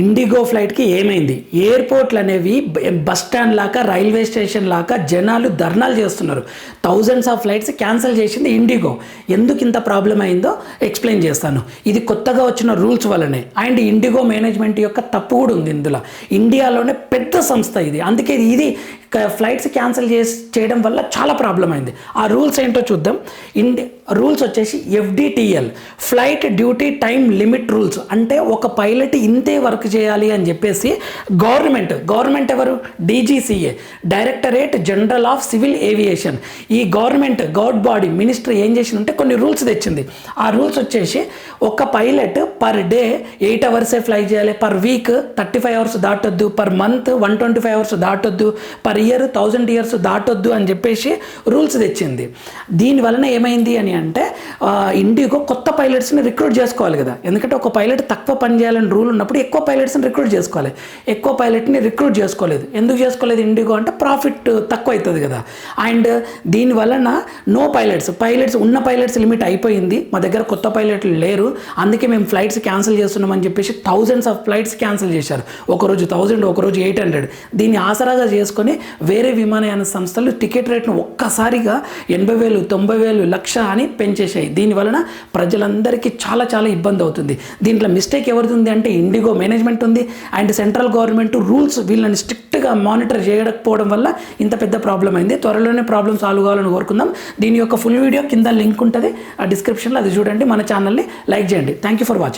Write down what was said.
IndiGo ఫ్లైట్కి ఏమైంది? ఎయిర్పోర్ట్లు అనేవి బస్ స్టాండ్ లాగా రైల్వే స్టేషన్ లాగా జనాలు ధర్నాలు చేస్తున్నారు. థౌజండ్స్ ఆఫ్ ఫ్లైట్స్ క్యాన్సిల్ చేసింది ఇండిగో. ఎందుకు ఇంత ప్రాబ్లం అయిందో ఎక్స్ప్లెయిన్ చేస్తాను. ఇది కొత్తగా వచ్చిన రూల్స్ వల్లనే. అండ్ ఇండిగో మేనేజ్మెంట్ యొక్క తప్పు కూడా ఉంది ఇందులో. ఇండియాలోనే పెద్ద సంస్థ ఇది. అందుకే ఇది ఫ్లైట్స్ క్యాన్సిల్ చేసి చేయడం వల్ల చాలా ప్రాబ్లం అయింది. ఆ రూల్స్ ఏంటో చూద్దాం. ఇండి రూల్స్ వచ్చేసి FDTL flight duty time limit rules. అంటే ఒక పైలట్ ఇంతే వర్క్ చేయాలి అని చెప్పేసి గవర్నమెంట్ గవర్నమెంట్ ఎవరు? DGCA directorate general of civil aviation. ఈ గవర్నమెంట్ గవర్డ్ బాడీ మినిస్టర్ ఏం చేసిందంటే కొన్ని రూల్స్ తెచ్చింది. ఆ రూల్స్ వచ్చేసి ఒక పైలట్ పర్ డే ఎయిట్ అవర్సే ఫ్లై చేయాలి? Per week thirty five hours దాటొద్దు. Per month one twenty five hours దాటొద్దు. Per year thousand years దాటొద్దు అని చెప్పేసి రూల్స్ తెచ్చింది. దీని వలన ఏమైంది అని అంటే ఇండిగో కొత్త పైలట్స్ని రిక్రూట్ చేసుకోవాలి కదా. ఎందుకంటే ఒక పైలట్ తక్కువ పని చేయాలని రూల్ ఉన్నప్పుడు ఎక్కువ పైలట్స్ని రిక్రూట్ చేసుకోవాలి. ఎక్కువ పైలట్ని రిక్రూట్ చేసుకోలేదు. ఎందుకు చేసుకోలేదు ఇండిగో అంటే ప్రాఫిట్ తక్కువ అవుతుంది కదా. అండ్ దీని వలన నో పైలట్స్ పైలట్స్ ఉన్న పైలట్స్ లిమిట్ అయిపోయింది. మా దగ్గర కొత్త పైలట్లు లేరు. అందుకే మేము ఫ్లైట్స్ క్యాన్సిల్ చేస్తున్నామని చెప్పేసి థౌజండ్స్ ఆఫ్ ఫ్లైట్స్ క్యాన్సిల్ చేశారు. ఒకరోజు థౌజండ్ ఒకరోజు ఎయిట్ హండ్రెడ్. దీన్ని ఆసరాగా చేసుకొని వేరే విమానయాన సంస్థలు టికెట్ రేట్ను ఒక్కసారిగా ఎనభై వేలు తొంభై వేలు లక్ష అని పెంచేశాయి. దీని వలన ప్రజలందరికీ చాలా చాలా ఇబ్బంది అవుతుంది. దీంట్లో మిస్టేక్ ఎవరిది అంటే ఇండిగో మేనేజ్మెంట్ ఉంది. అండ్ సెంట్రల్ గవర్నమెంట్ రూల్స్ వీళ్ళని స్ట్రిక్ట్గా మానిటర్ చేయకపోవడం వల్ల ఇంత పెద్ద ప్రాబ్లం అయింది. త్వరలోనే ప్రాబ్లం సాల్వ్ కావాలని కోరుకుందాం. దీని యొక్క ఫుల్ వీడియో కింద లింక్ ఉంటుంది. ఆ డిస్క్రిప్షన్లో అది చూడండి. మన ఛానల్ని లైక్ చేయండి. Thank you for watching